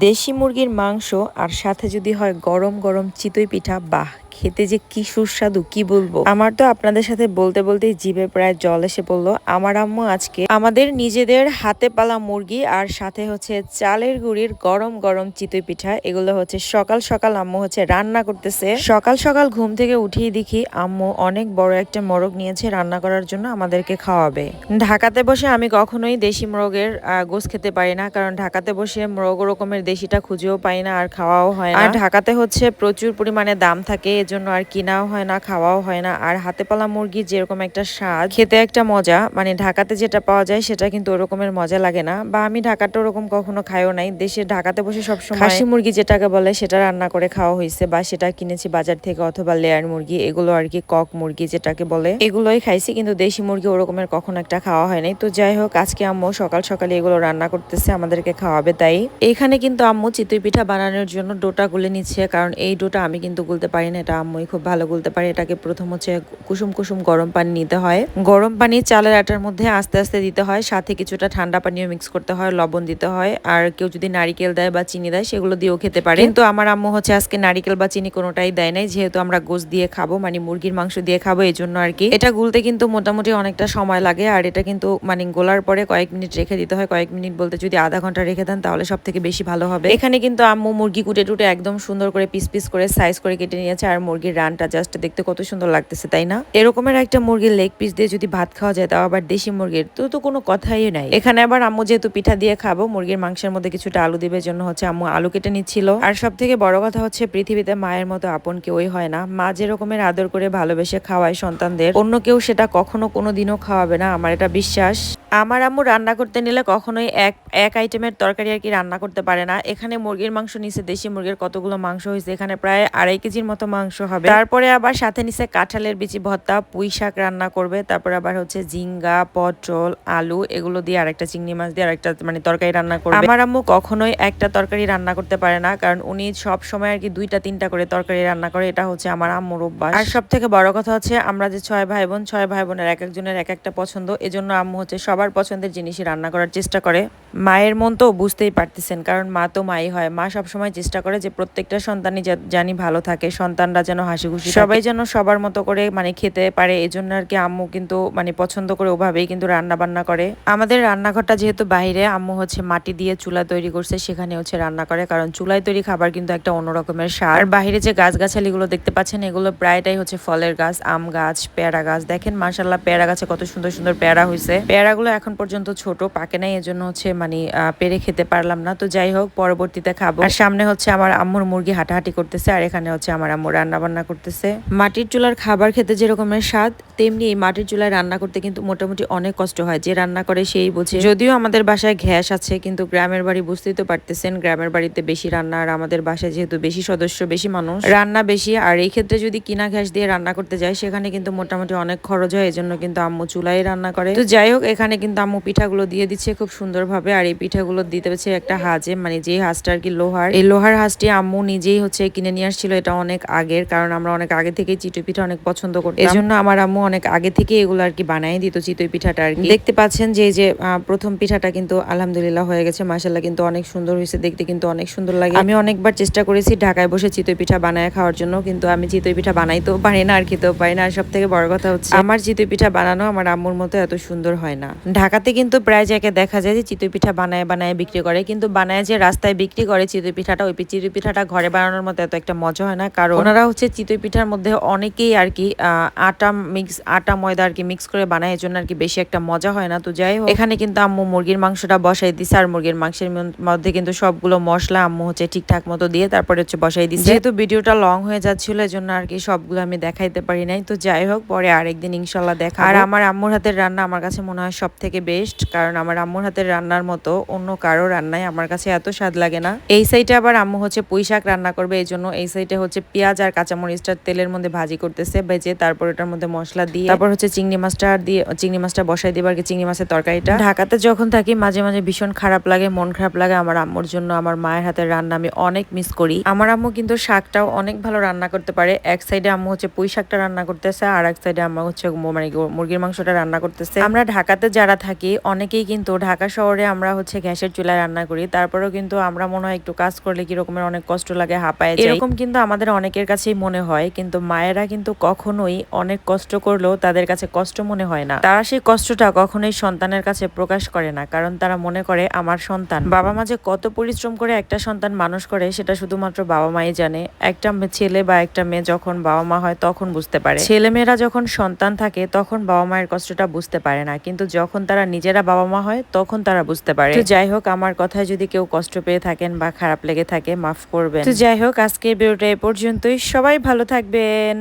দেশি মুরগির মাংস আর সাথে যদি হয় গরম গরম চিতই পিঠা বাহ খেতে যে কি সুস্বাদু, কি বলব? আমার তো আপনাদের সাথে বলতে বলতেই জিভে প্রায় জল এসে পড়ল। আমার আম্মু আজকে আমাদের নিজেদের হাতে পালা মুরগি আর সাথে হচ্ছে চালের গুঁড়ির গরম গরম চিতই পিঠা। এগুলো হচ্ছে সকাল সকাল আম্মু হচ্ছে রান্না করতেছে। সকাল সকাল ঘুম থেকে উঠিয়ে দেখি আম্মু অনেক বড় একটা মোরগ নিয়েছে রান্না করার জন্য আমাদেরকে খাওয়াবে। ঢাকাতে বসে আমি কখনোই দেশি মোরগের গোস খেতে পারি না, কারণ ঢাকাতে বসে মোরগ রকমের দেশিটা খুঁজেও পাই না আর খাওয়াও হয় আর ঢাকাতে হচ্ছে প্রচুর পরিমাণে দাম থাকে এজন্য আর কিনাও হয় না, খাওয়াও হয় না। আর হাতে পালা মুরগির যেরকম একটা স্বাদ, খেতে একটা মজা মানে ঢাকাতে যেটা পাওয়া যায় সেটা কিন্তু ওরকমের মজা লাগে না। বা আমি ঢাকাটা ওরকম কখনো খাইও নাই। দেশে ঢাকাতে বসে সবসময় খাসি মুরগি যেটাকে বলে, সেটা রান্না করে খাওয়া হয়েছে বা সেটা কিনেছি বাজার থেকে অথবা লেয়ার মুরগি, এগুলো আর কি কক মুরগি যেটাকে বলে, এগুলোই খাইছি। কিন্তু দেশি মুরগি ওরকমের কখনো একটা খাওয়া হয় নাই। তো যাই হোক, আজকে আম্মু সকাল সকালে এগুলো রান্না করতেছে, আমাদেরকে খাওয়াবে তাই। এখানে কিন্তু আম্মু চিতই পিঠা বানানোর জন্য ডোটা গুলে নিচ্ছে, কারণ এই ডোটা আমি কিন্তু গুলতে পারি না, এটা আম্মুই খুব ভালো গুলতে পারে। এটাকে প্রথম হচ্ছে কুসুম কুসুম গরম পানি নিতে হয়। গরম পানি চালের আটার মধ্যে আস্তে আস্তে দিতে হয়। সাথে কিছুটা ঠান্ডা পানিও মিক্স করতে হয়, লবণ দিতে হয়। আর কেউ যদি নারিকেল দেয় বা চিনি দেয়, সেগুলো দিয়েও খেতে পারে। কিন্তু আমার আম্মু হচ্ছে আজকে নারিকেল বা চিনি কোনোটাই দেয় নাই। যেহেতু আমরা গোস দিয়ে খাব মানে মুরগির মাংস দিয়ে খাব এই জন্য আর কি। এটা গুলতে কিন্তু মোটামুটি অনেকটা সময় লাগে। আর এটা কিন্তু মানে গোলার পরে কয়েক মিনিট রেখে দিতে হয়। কয়েক মিনিট বলতে যদি আধা ঘণ্টা রেখে দেন, তাহলে সব থেকে বেশি ভালো হবে। এখানে কিন্তু আম্মু মুরগি কুটে টুটে একদম সুন্দর করে পিস পিস করে, সাইজ করে কেটে নিয়েছে। আর মুরগির রানটা জাস্ট দেখতে কত সুন্দর লাগতেছে, তাই না? এরকমের একটা মুরগির লেগ পিস দিয়ে যদি ভাত খাওয়া যায়, তাও আবার দেশি মুরগির, তো তো কোনো কথাই নাই। এখানে আবার আম্মু যেহেতু পিঠা দিয়ে খাব, মুরগির মাংসের মধ্যে কিছুটা আলু দিবে জন্য হচ্ছে আম্মু আলু কেটে নিচ্ছিল। আর সব থেকে বড় কথা হচ্ছে পৃথিবীতে মায়ের মতো আপন কেউই হয় না। মা যেরকমের আদর করে ভালোবেসে খাওয়ায় সন্তানদের, অন্য কেউ সেটা কখনো কোনো দিনও খাওয়াবে না, আমার এটা বিশ্বাস। আমার আম্মু রান্না করতে নিলে কখনোই এক এক আইটেমের তরকারি আর কি রান্না করতে পারে না। এখানে মুরগির মাংস নিচে দেশি মুরগির কতগুলো মাংস হয়েছে, এখানে প্রায় আড়াই কেজির মতো মাংস হবে। তারপরে আবার সাথে নিচে কাঁঠালের বিচি ভর্তা পুঁই শাক রান্না করবে। তারপর আবার হচ্ছে ঝিঙ্গা পটল আলু এগুলো দিয়ে আরেকটা চিংড়ি মাছ দিয়ে আরেকটা মানে তরকারি রান্না করবে। আমার আম্মু কখনোই একটা তরকারি রান্না করতে পারে না কারণ উনি সব সময় আর কি দুইটা তিনটা করে তরকারি রান্না করে। এটা হচ্ছে আমার আম্মুর অভ্যাস। আর সব থেকে বড় কথা হচ্ছে আমরা যে ছয় ভাই বোন ছয় ভাই বোনের এক একজনের এক একটা পছন্দ এজন্য আম্মু হচ্ছে সবার পছন্দের জিনিসই রান্না করার চেষ্টা করে। মায়ের মন তো বুঝতেই পারতেছেন কারণ মা তো মাই হয়। মা সবসময় চেষ্টা করে যে প্রত্যেকটা সন্তানই জানি ভালো থাকে সন্তানরা যেন হাসি খুশি সবাই যেন সবার মতো করে মানে খেতে পারে এজন্য আর কি আম্মু কিন্তু মানে পছন্দ করে ওভাবেই কিন্তু রান্না বান্না করে। আমাদের রান্নাঘরটা যেহেতু বাইরে আম্মু হচ্ছে মাটি দিয়ে চুলা তৈরি করছে সেখানে হচ্ছে রান্না করে কারণ চুলায় তৈরি খাবার কিন্তু একটা অন্য রকমের সার বাইরে যে গাছগাছালিগুলো দেখতে পাচ্ছেন এগুলো প্রায়টাই হচ্ছে ফলের গাছ আম গাছ পেয়ারা গাছ। দেখেন মার্শাল্লাহ পেয়ারা গাছে কত সুন্দর সুন্দর পেয়ারা হয়েছে পেয়ারাগুলো এখন পর্যন্ত ছোট পাকে নাই এজন্য হচ্ছে মানে আহ, পেরে খেতে পারলাম না। তো যাই হোক পরবর্তীতে খাব। আর সামনে হচ্ছে আমার আম্মুর মুরগি হাঁটাহাঁটি করতেছে আর এখানে হচ্ছে আমার আম্মু রান্না বান্না করতেছে। মাটির চুলার খাবার খেতে যেরকমের স্বাদ তেমনি এই মাটির চুলায় রান্না করতে কিন্তু মোটামুটি অনেক কষ্ট হয়। যে রান্না করে সেই বোঝে। যদিও আমাদের বাসায় গ্যাস আছে, কিন্তু গ্রামের বাড়ি বুঝতেই তো পারতেছেন, গ্রামের বাড়িতে বেশি রান্না আর আমাদের বাসায় যেহেতু বেশি সদস্য, বেশি মানুষ। রান্না বেশি, আর এই ক্ষেত্রে যদি কিনা গ্যাস দিয়ে রান্না করতে যায়, সেখানে কিন্তু মোটামুটি অনেক খরচ হয়, এজন্য কিন্তু আম্মু চুলাই রান্না করে। তো যাই হোক, এখানে কিন্তু আম্মু পিঠাগুলো দিয়ে দিচ্ছে খুব সুন্দরভাবে, আর এই পিঠাগুলো দিতে হচ্ছে একটা হাজে মানে যে হাঁসটা আর কি লোহার। এই লোহার হাঁসটি আম্মু নিজেই হচ্ছে কিনে নিয়ে আসছিল, এটা অনেক আগের, কারণ আমরা অনেক আগে থেকেই চিতই পিঠা অনেক পছন্দ করতাম। এই জন্য আমার আম্মু অনেক আগে থেকে এগুলো আর কি বানাই দিত চিতই পিঠাটা আর কি। দেখতে পাচ্ছেন যে যে প্রথম পিঠাটা কিন্তু আলহামদুলিল্লাহ হয়ে গেছে। মাসাল্লাহ কিন্তু অনেক সুন্দর হয়েছে দেখতে কিন্তু অনেক সুন্দর লাগে। আমি অনেকবার চেষ্টা করেছি ঢাকায় বসে চিতই পিঠা বানায় খাওয়ার জন্য কিন্তু আমি চিতই পিঠা বানাইতেও পারি না আর খেতেও পারি না। আর সব থেকে বড় কথা হচ্ছে আমার চিতই পিঠা বানানো আমার আম্মুর মতো এত সুন্দর হয় না। ঢাকাতে কিন্তু প্রায় জায়গায় দেখা যায় যে চিতই পিঠা বানায় বানায় বিক্রি করে কিন্তু বানায় যে রাস্তায় বিক্রি করে চিতই পিঠাটা ওই চিতই পিঠাটা ঘরে বানানোর মতো এত একটা মজা হয় না। কারণ ওনারা হচ্ছে চিতই পিঠার মধ্যে অনেকেই আর কি আহ, আটা মিক্স আটা ময়দা আর কি মিক্স করে বানায়, এর জন্য আর কি বেশি একটা মজা হয় না। তো যাই হোক, এখানে কিন্তু আম্মু মুরগির মাংসটা বসাই দিছে, আর মুরগির মাংসের মধ্যে কিন্তু সবগুলো মশলা আম্মু হচ্ছে ঠিকঠাক মতো দিয়ে তারপরে হচ্ছে বসাই দিছে। যেহেতু ভিডিওটা লং হয়ে যাচ্ছিল, এজন্য আর কি সবগুলো আমি দেখাইতে পারি নাই। তো যাই হোক, পরে আরেকদিন ইনশাল্লাহ দেখা আর আমার আম্মুর হাতের রান্না আমার কাছে মনে হয় সব থেকে বেস্ট কারণ আমার আম্মুর হাতের রান্নার মতো অন্য কারও রান্নায় আমার কাছে এত স্বাদ লাগে না। এই সাইডে আবার আম্মু হচ্ছে পুঁই শাক রান্না করবে এই জন্য এই সাইডে হচ্ছে পেঁয়াজ আর কাঁচামরিচটা তেলের মধ্যে ভাজি করতেছে ভেজে তারপর ওটার মধ্যে মশলা দিয়ে। তারপর হচ্ছে চিংড়ি মাছটা দিয়ে চিংড়ি মাছটা বসাই দিবার কি চিংড়ি মাছের তরকারিটা? ঢাকাতে যখন থাকি মাঝে মাঝে ভীষণ খারাপ লাগে মন খারাপ লাগে। আমার আম্মুর জন্য আমার মায়ের হাতের রান্না আমি অনেক মিস করি। আমার আম্মু কিন্তু শাকটাও অনেক ভালো রান্না করতে পারে। এক সাইডে আম্মু হচ্ছে পুঁই শাকটা রান্না করতেছে আর এক সাইডে আম্মু হচ্ছে মানে মুরগির মাংসটা রান্না করতেছে। আমরা ঢাকাতে যারা থাকি অনেকেই কিন্তু ঢাকা শহরে আমরা হচ্ছে গ্যাসের চুলায় রান্না করি। তারপরেও কিন্তু আমরা মনে হয় একটু কাজ করলে কি রকমের অনেক কষ্ট লাগে হাঁপায় এরকম কিন্তু আমাদের অনেকের কাছেই মনে হয় কিন্তু মায়েরা কিন্তু কখনোই অনেক কষ্ট করলেও তাদের কাছে কষ্ট মনে হয় না। তারা সেই কষ্টটা কখনোই সন্তানের কাছে প্রকাশ করে না, কারণ তারা মনে করে, আমার সন্তান। বাবা মা যে কত পরিশ্রম করে একটা সন্তান মানুষ করে, সেটা শুধুমাত্র বাবা মাই জানে। একটা ছেলে বা একটা মেয়ে যখন বাবা মা হয়, তখন বুঝতে পারে। ছেলে মেয়েরা যখন সন্তান থাকে, তখন বাবা মায়ের কষ্টটা বুঝতে পারে না। কিন্তু যখন তারা নিজেরা বাবা মা হয়, তখন তারা বুঝতে পারে। যাই হোক, আমার কথায় যদি কেউ কষ্ট পেয়ে থাকেন বা খারাপ লেগে থাকে, মাফ করবেন। তো যাই হোক, আজকের ভিডিওটা এ পর্যন্তই। সবাই ভালো থাকবেন।